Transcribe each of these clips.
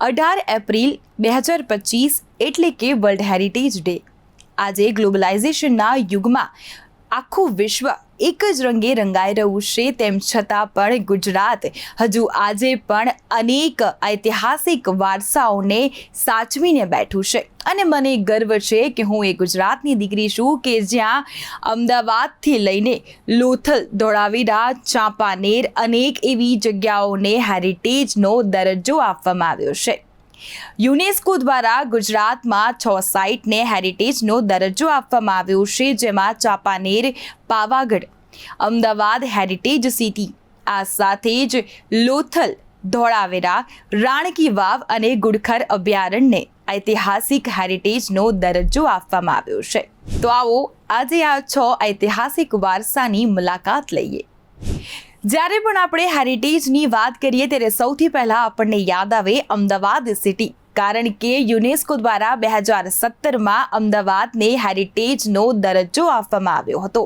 અઢાર એપ્રિલ બે હજાર પચીસ એટલે કે વર્લ્ડ હેરિટેજ ડે. આજે ગ્લોબલાઇઝેશનના યુગમાં આખું વિશ્વ એક જ રંગે રંગાઈ રહ્યું છે, તેમ છતાં પણ ગુજરાત હજુ આજે પણ અનેક ઐતિહાસિક વારસાઓને સાચવીને બેઠું છે. અને મને ગર્વ છે કે હું એ ગુજરાતની દીકરી છું કે જ્યાં અમદાવાદથી લઈને લોથલ, ધોળાવીરા, ચાંપાનેર અનેક એવી જગ્યાઓને હેરિટેજનો દરજ્જો આપવામાં આવ્યો છે. યુનેસ્કો દ્વારા ગુજરાતમાં છ સાઇટને હેરિટેજનો દરજ્જો આપવામાં આવ્યો છે, જેમાં ચાંપાનેર પાવાગઢ, અમદાવાદ હેરિટેજ સિટી, આ સાથે જ લોથલ, ધોળાવેરા, રાણકી વાવ અને ગુડખર અભયારણ્યને ઐતિહાસિક હેરિટેજનો દરજ્જો આપવામાં આવ્યો છે. તો આવો આજે આ છ ઐતિહાસિક વારસાની મુલાકાત લઈએ. જ્યારે પણ આપણે હેરિટેજની વાત કરીએ ત્યારે સૌથી પહેલાં આપણને યાદ આવે અમદાવાદ સિટી કારણ કે યુનેસ્કો દ્વારા બે હજાર સત્તરમાં અમદાવાદને હેરિટેજનો દરજ્જો આપવામાં આવ્યો હતો.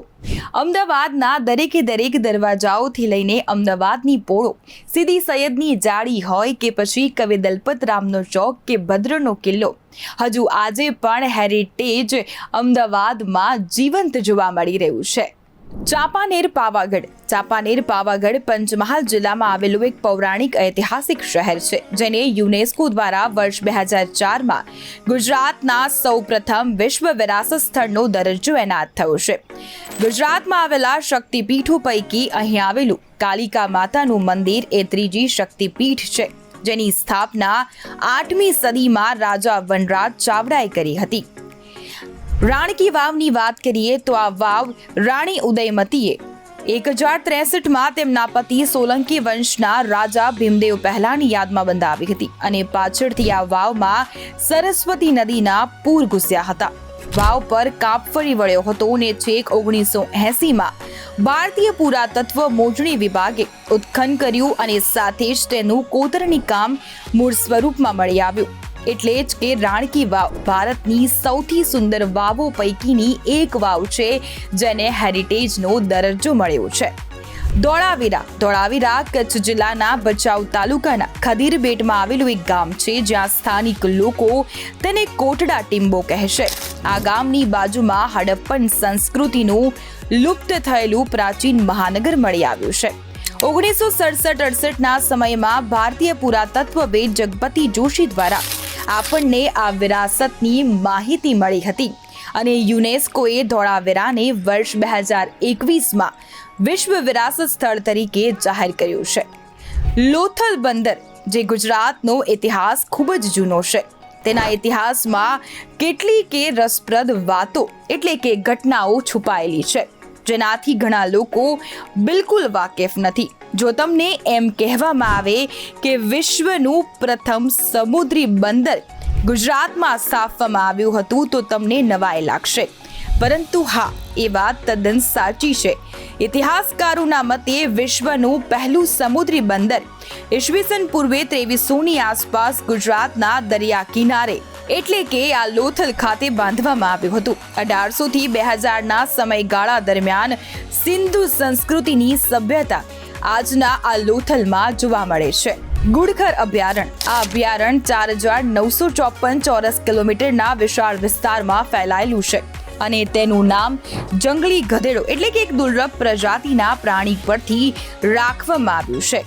અમદાવાદના દરેકે દરેક દરવાજાઓથી લઈને અમદાવાદની પોળો, સીધી સૈયદની જાળી હોય કે પછી કવિ દલપત રામનો ચોક કે ભદ્રનો કિલ્લો. હજુ આજે પણ હેરિટેજ અમદાવાદમાં જીવંત જોવા મળી રહ્યું છે. ચાંપાનેર પાવાગઢ. ચાંપાનેર પાવાગઢ પંચમહાલ જિલ્લામાં આવેલું એક પૌરાણિક ઐતિહાસિક શહેર છે, જેને યુનેસ્કો દ્વારા વર્ષ બે હજાર ચારમાં ગુજરાતના સૌપ્રથમ વિશ્વ વિરાસત સ્થળનો દરજ્જો એનાયત થયો છે. ગુજરાતમાં આવેલા શક્તિપીઠો પૈકી અહીં આવેલું કાલિકા માતાનું મંદિર એ ત્રીજી શક્તિપીઠ છે, જેની સ્થાપના આઠમી સદીમાં રાજા વનરાજ ચાવડાએ કરી હતી. રાણકી વાવની વાત કરીએ તો આ વાવ રાણી ઉદયમતીએ. એક હજાર ત્રેસઠમાં તેમના પતિ સોલંકી વંશના રાજા ભીમદેવ પહેલાની યાદમાં બંધાવી હતી અને પાછળથી આ વાવમાં સરસ્વતી નદીના પૂર ઘૂસ્યા હતા. વાવ પર કાપ ફરી વળ્યો હતો અને છેક ઓગણીસો એસીમાં ભારતીય પુરાતત્વ મોજણી વિભાગે ઉત્ખન કર્યું અને સાથે જ તેનું કોતરણી કામ મૂળ સ્વરૂપમાં મળી આવ્યું. એટલે જ કે રાણકી વાવ ભારતની સૌથી સુંદર વાવો પૈકીની એક વાવ છે, જેને હેરિટેજનો દરજ્જો મળ્યો છે. ધોળાવીરા ધોળાવીરા કચ્છ જિલ્લાના ભચાઉ તાલુકાના ખદીરબેટમાં આવેલું એક ગામ છે, જ્યાં સ્થાનિક લોકો તેને કોટડા ટીમ્બો કહેશે આ ગામની બાજુમાં હડપ્પન સંસ્કૃતિનું લુપ્ત થયેલું પ્રાચીન મહાનગર મળી આવ્યું છે. ઓગણીસો સડસઠ અડસઠના સમયમાં ભારતીય પુરાતત્વવેદ જગપતિ જોશી દ્વારા આપણને આ વિરાસતની માહિતી મળી હતી. અને યુનેસ્કોએ ધોળાવીરાને વર્ષ બે હજાર એકવીસમાં વિશ્વ વિરાસત સ્થળ તરીકે જાહેર કર્યું છે. લોથલ બંદર, જે ગુજરાતનો ઇતિહાસ ખૂબ જ જૂનો છે. તેના ઇતિહાસમાં કેટલી કે રસપ્રદ વાતો, એટલે કે ઘટનાઓ છુપાયેલી છે. જેનાથી ઘણા લોકો બિલકુલ વાકેફ નથી. જો તમને એમ કહેવામાં આવે કે વિશ્વનું પ્રથમ સમુદ્રી બંદર ગુજરાતમાં સ્થાપવામાં આવ્યું હતું, તો તમને નવાઈ લાગશે. પરંતુ હા, એ વાત તદ્દન સાચી છે. ઇતિહાસકારોના મતે વિશ્વનું પહેલું સમુદ્રી બંદર ઈસવીસન પૂર્વે ત્રેવીસોની આસપાસ ગુજરાતના દરિયા કિનારે એટલે કે આ લોથલ ખાતે બાંધવામાં આવ્યું હતું. અઢારસો થી બે હજારના સમયગાળા દરમિયાન સિંધુ સંસ્કૃતિની સભ્યતા આજના આ લોથલમાં જોવા મળે છે. ગુડખર અભયારણ્ય આ અભયારણ્ય ચાર હજાર નવસો ચોપન ચોરસ કિલોમીટરના વિશાળ વિસ્તારમાં ફેલાયેલું છે અને તેનું નામ જંગલી ગધેડો એટલે કે એક દુર્લભ પ્રજાતિના પ્રાણી પરથી રાખવામાં આવ્યું છે.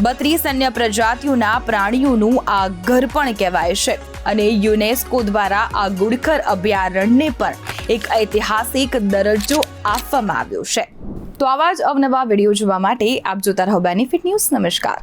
બત્રીસ અન્ય પ્રજાતિઓના પ્રાણીઓનું આ ઘર પણ કહેવાય છે. અને યુનેસ્કો દ્વારા આ ગુડખર અભયારણ્યને પણ એક ઐતિહાસિક દરજ્જો આપવામાં આવ્યો છે. તો આવા જ અવનવા વીડિયો જોવા માટે આપ જોતા રહો બેનિફિટ ન્યૂઝ નમસ્કાર.